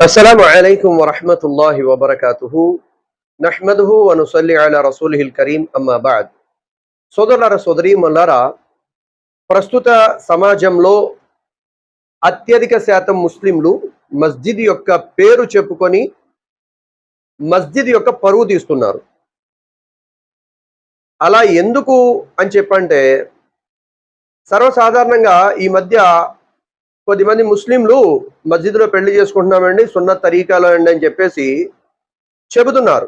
السلام عليكم ورحمة الله وبركاته نحمده ونصلي على رسوله الكريم أما بعد సోదరులారా సోదరి మల్లారా ప్రస్తుత సమాజంలో అత్యధిక శాతం ముస్లింలు మస్జిద్ యొక్క పేరు చెప్పుకొని మస్జిద్ యొక్క పరువు తీస్తున్నారు అలా ఎందుకు అని చెప్పంటే సర్వసాధారణంగా ఈ మధ్య కొద్దిమంది ముస్లింలు మస్జిద్లో పెళ్ళి చేసుకుంటున్నామండి సున్న తరీకాలో అండి అని చెప్పేసి చెబుతున్నారు.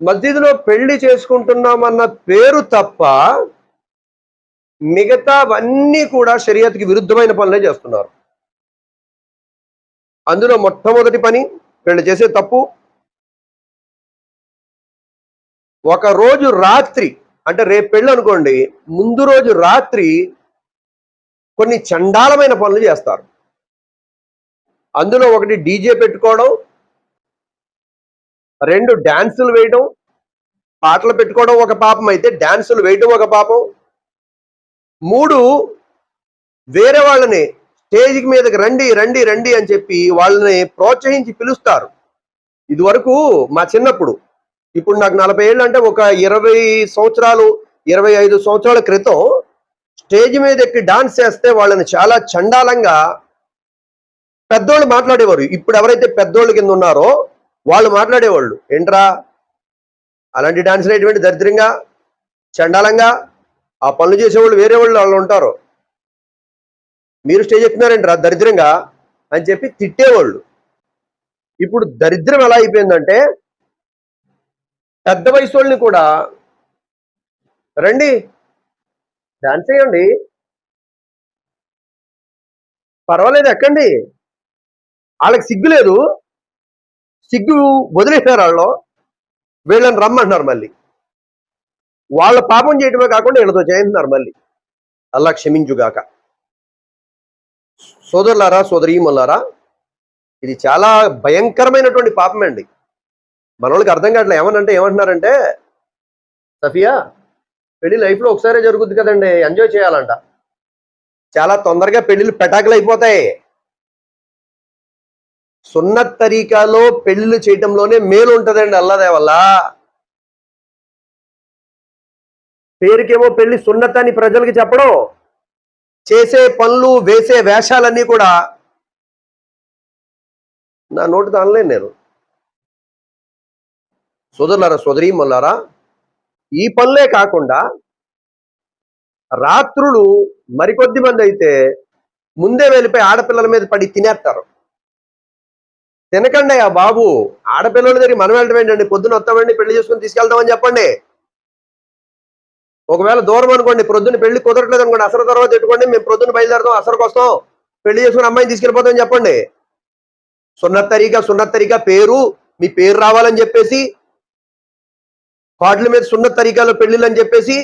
మస్జిద్లో పెళ్ళి చేసుకుంటున్నామన్న పేరు తప్ప మిగతావన్నీ కూడా షరియత్కి విరుద్ధమైన పనులే చేస్తున్నారు. అందులో మొట్టమొదటి పని పెళ్ళి చేసే తప్పు. ఒక రోజు రాత్రి అంటే రేపు పెళ్ళి అనుకోండి ముందు రోజు రాత్రి కొన్ని చండాలమైన పనులు చేస్తారు. అందులో ఒకటి డీజే పెట్టుకోవడం రెండు డ్యాన్సులు వేయడం పాటలు పెట్టుకోవడం ఒక పాపం అయితే డ్యాన్సులు వేయడం ఒక పాపం. మూడు వేరే వాళ్ళని స్టేజ్ మీదకి రండి రండి రండి అని చెప్పి వాళ్ళని ప్రోత్సహించి పిలుస్తారు. ఇదివరకు మా చిన్నప్పుడు ఇప్పుడు నాకు నలభై ఏళ్ళు అంటే ఒక ఇరవై సంవత్సరాలు ఇరవై ఐదు సంవత్సరాల క్రితం స్టేజ్ మీద ఎక్కి డాన్స్ చేస్తే వాళ్ళని చాలా చండాలంగా పెద్దోళ్ళు మాట్లాడేవారు. ఇప్పుడు ఎవరైతే పెద్దోళ్ళ కింద ఉన్నారో వాళ్ళు మాట్లాడేవాళ్ళు. ఏంట్రా? అలాంటి డాన్స్ అనేటువంటి దరిద్రంగా చండాలంగా ఆ పనులు చేసేవాళ్ళు వేరే వాళ్ళు వాళ్ళు ఉంటారు. మీరు స్టేజ్ ఎక్కినారంట్రా? దరిద్రంగా అని చెప్పి తిట్టేవాళ్ళు. ఇప్పుడు దరిద్రం ఎలా అయిపోయిందంటే పెద్ద వయసు వాళ్ళని కూడా రండి డాన్స్ చేయండి. పర్వాలేదు ఎక్కండి. వాళ్ళకి సిగ్గు లేదు. సిగ్గు వదిలేసారు వాళ్ళు వీళ్ళని రమ్మంటున్నారు మళ్ళీ. వాళ్ళ పాపం చేయటమే కాకుండా వీళ్ళతో చేయింటున్నారు మళ్ళీ. అల్లా క్షమించుగాక. సోదరులారా సోదరీమల్లారా ఇది చాలా భయంకరమైనటువంటి పాపం అండి మన వాళ్ళకి అర్థం కావట్లేదు ఏమనంటే ఏమంటున్నారంటే సఫియా పెళ్ళి లైఫ్లో ఒకసారి జరుగుద్ది కదండి. ఎంజాయ్ చేయాలంట. చాలా తొందరగా పెళ్ళిళ్ళు పెటాకులు అయిపోతాయి. సున్నత్ తరీకాలో పెళ్ళిళ్ళు చేయటంలోనే మేలు ఉంటుందండి అల్లదే వల్ల పేరుకేమో పెళ్ళి సున్నత్ అని ప్రజలకి చెప్పడం. చేసే పనులు వేసే వేషాలన్నీ కూడా నా నోటి అనలేను నేను. సోదరులారా సోదరీ మల్లారా ఈ పనులే కాకుండా రాత్రులు మరికొద్ది మంది అయితే ముందే వెళ్ళిపోయి ఆడపిల్లల మీద పడి తినేస్తారు. తినకండి ఆ బాబు ఆడపిల్లల దగ్గర మనం వెళ్ళటం ఏంటండి? పొద్దున వస్తామండి పెళ్ళి చేసుకుని తీసుకెళ్తామని చెప్పండి. ఒకవేళ దూరం అనుకోండి ప్రొద్దున పెళ్ళి కుదరట్లేదు అనుకోండి అసలు తర్వాత పెట్టుకోండి మేము ప్రొద్దున బయలుదేరదాం అసలుకి వస్తాం. పెళ్ళి చేసుకుని అమ్మాయిని తీసుకెళ్ళిపోతామని చెప్పండి. సున్నత్తరిగా సున్నత్తరిగా తరీగా పేరు మీ పేరు రావాలని చెప్పేసి కాడ్ల మీద సున్నత్ తరీకాలో పెళ్ళిళ్ళు అని చెప్పేసి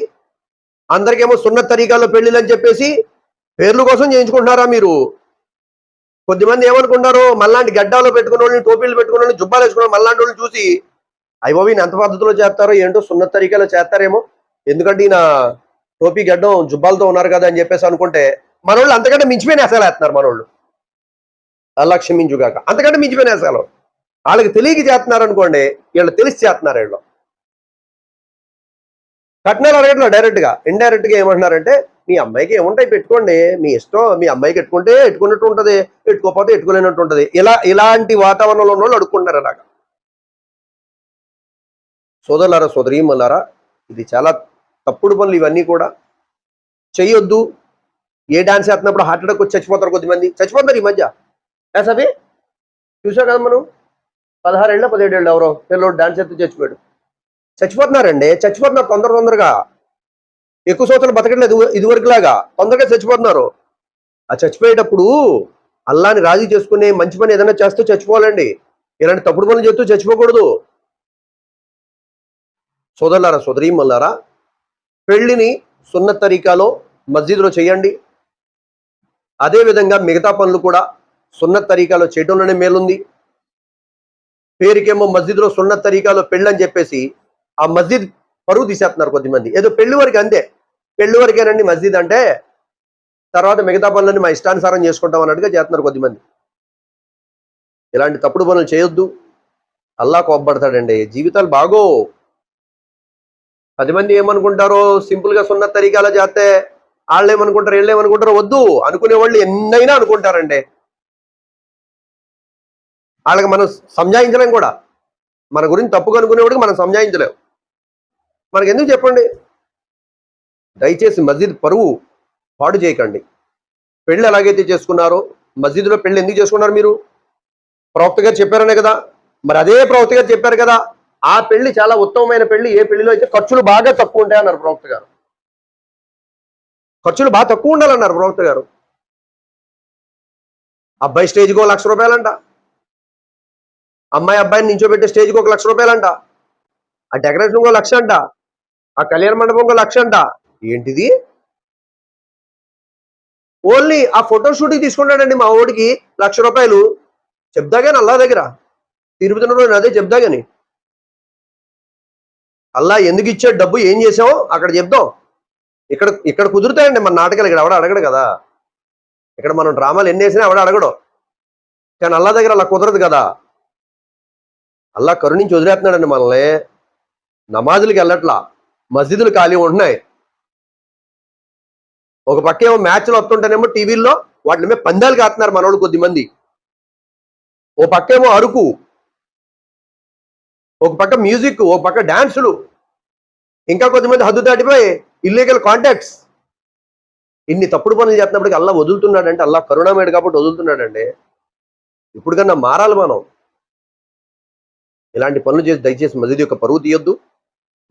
అందరికేమో సున్నత్ తరీకాలో పెళ్ళిళ్ళు అని చెప్పేసి పేర్లు కోసం చేయించుకుంటున్నారా మీరు? కొద్దిమంది ఏమనుకుంటారు మళ్ళాంటి గడ్డాలు పెట్టుకున్న వాళ్ళని టోపీలు పెట్టుకున్న వాళ్ళని జుబ్బాలు వేసుకున్న మళ్ళాంటి వాళ్ళు చూసి అయ్యో ఈయన ఎంత పద్ధతిలో చేస్తారో ఏంటో సున్నత్ తరీకాలో చేస్తారేమో. ఎందుకంటే ఈయన టోపీ గడ్డం జుబ్బాలతో ఉన్నారు కదా అని చెప్పేసి అనుకుంటే మనోళ్ళు అంతకంటే మించిపోయిన అసలు వేస్తున్నారు మనోళ్ళు. అలా క్షమించుగాక అంతకంటే మించిపోయిన అసలు వాళ్ళకి తెలియక చేస్తున్నారు అనుకోండి వీళ్ళు తెలిసి చేస్తున్నారు వీళ్ళు. కట్నాలు అడగట్లేదు డైరెక్ట్గా ఏమంటున్నారంటే మీ అమ్మాయికి ఏముంటాయి పెట్టుకోండి మీ ఇష్టం మీ అమ్మాయికి పెట్టుకుంటే ఎట్టుకున్నట్టు ఉంటది పెట్టుకోకపోతే ఎట్టుకోలేనట్టు ఉంటుంది. ఇలా ఇలాంటి వాతావరణంలో ఉన్న వాళ్ళు అడుక్కుంటున్నారు అలాగ. సోదరులారా సోదరీమల్లారా ఇది చాలా తప్పుడు పనులు ఇవన్నీ కూడా. చెయ్యొద్దు. ఏ డాన్స్ చేస్తున్నప్పుడు హార్ట్ అటాక్ వచ్చి చచ్చిపోతారు కొద్దిమంది. చచ్చిపోతారు ఈ మధ్య. సవి చూసావు కదా మనం? పదహారేళ్ళ పదిహేడేళ్ళు ఎవరో? పిల్లలు డాన్స్ చేస్తూ చచ్చిపోయాడు. చచ్చిపోతున్నారండి. చచ్చిపోతున్నారు తొందర తొందరగా. ఎక్కువ సంవత్సరాలు బతకట్లేదు ఇదివరకులాగా. తొందరగా చచ్చిపోతున్నారు. ఆ చచ్చిపోయేటప్పుడు అల్లాని రాజీ చేసుకునే మంచి పని ఏదైనా చేస్తూ చచ్చిపోవాలండి. ఇలాంటి తప్పుడు పనులు చేస్తూ చచ్చిపోకూడదు. సోదరులారా సోదరీమల్లారా పెళ్ళిని సున్నత్ తరీకాలో మస్జిద్లో చేయండి. అదేవిధంగా మిగతా పనులు కూడా సున్నత్ తరీకాలో చేయడంలోనే మేలుంది. పేరుకేమో మస్జిద్లో సున్నత్ తరీకాలో పెళ్ళని చెప్పేసి ఆ మస్జిద్ పరువు తీసేస్తున్నారు కొద్దిమంది ఏదో పెళ్ళి వరకు అంతే. పెళ్ళి వరకేనండి మస్జిద్ అంటే తర్వాత మిగతా పనులన్నీ మా ఇష్టానుసారం చేసుకుంటాం అన్నట్టుగా చేస్తున్నారు కొద్దిమంది ఇలాంటి తప్పుడు పనులు చేయొద్దు. అల్లా కోప్పడతాడండి. జీవితాలు బాగో. పది మంది ఏమనుకుంటారో సింపుల్గా సున్న తరీకాలో చేస్తే వాళ్ళు ఏమనుకుంటారు వీళ్ళు ఏమనుకుంటారో వద్దు. అనుకునే వాళ్ళు ఎన్నైనా అనుకుంటారండి. వాళ్ళకి మనం సంజాయించలేం కూడా. మన గురించి తప్పుగా అనుకునేవాడికి మనం సంజాయించలేం. మనకి ఎందుకు చెప్పండి? దయచేసి మస్జిద్ పరువు పాడు చేయకండి. పెళ్ళి ఎలాగైతే చేసుకున్నారో మస్జిద్లో పెళ్ళి ఎందుకు చేసుకున్నారు మీరు? ప్రవక్త గారు చెప్పారనే కదా? మరి అదే ప్రవక్త గారు చెప్పారు కదా? ఆ పెళ్ళి చాలా ఉత్తమమైన పెళ్ళి ఏ పెళ్ళిలో అయితే ఖర్చులు బాగా తక్కువ ఉంటాయి అన్నారు ప్రవక్త గారు. ఖర్చులు బాగా తక్కువ ఉండాలన్నారు ప్రవక్త గారు. అబ్బాయి స్టేజ్కి ఒక లక్ష రూపాయలంట. అమ్మాయి అబ్బాయిని నించోబెట్టే స్టేజ్కి ఒక లక్ష రూపాయలంట. ఆ డెకరేషన్ ఒక లక్ష అంట. ఆ కళ్యాణ మండపం ఒక లక్ష అంట. ఏంటిది? ఓన్లీ ఆ ఫోటో షూట్కి తీసుకుంటాడండి మా ఓడికి లక్ష రూపాయలు. చెప్దాగాని అల్లా దగ్గర. తిరుపతిలో రోజు అదే చెప్దాగాని అల్లా ఎందుకు ఇచ్చాడు డబ్బు ఏం చేసావు? అక్కడ చెప్దాం. ఇక్కడ ఇక్కడ కుదురుతాయండి మన నాటకాలు ఇక్కడ ఎవడ అడగడు కదా. ఇక్కడ మనం డ్రామాలు ఎన్ని వేసినా ఎవడ అడగడు. కానీ అల్లా దగ్గర అలా కుదరదు కదా. అల్లా కరుణించి వదిలేస్తున్నాడండి మనల్ని. నమాజులకి వెళ్ళట్లా. మస్జిదులు ఖాళీ ఉంటున్నాయి. ఒక పక్క ఏమో మ్యాచ్లు వస్తుంటేనేమో టీవీల్లో వాటి మీద పందాలు కాస్తున్నారు మనోళ్ళు కొద్ది మంది ఓ పక్క ఏమో అరుకు. ఒక పక్క మ్యూజిక్ ఒక పక్క డాన్సులు. ఇంకా కొద్దిమంది హద్దు దాటిపోయి ఇల్లీగల్ కాంటాక్ట్స్ ఇన్ని తప్పుడు పనులు చేస్తున్నప్పటికీ అల్లా వదులుతున్నాడంటే అల్లా కరుణామేడు కాబట్టి వదులుతున్నాడండి ఇప్పుడు కన్నా మారాలి మనం. ఇలాంటి పనులు చేసి దయచేసి మజిద్ యొక్క పరువు తీయొద్దు.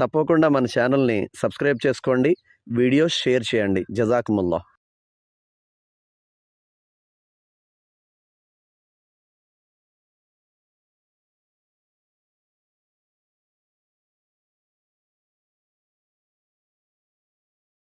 తప్పకుండా మన ఛానల్ని సబ్స్క్రైబ్ చేసుకోండి వీడియోస్ షేర్ చేయండి. జజాకుముల్లా.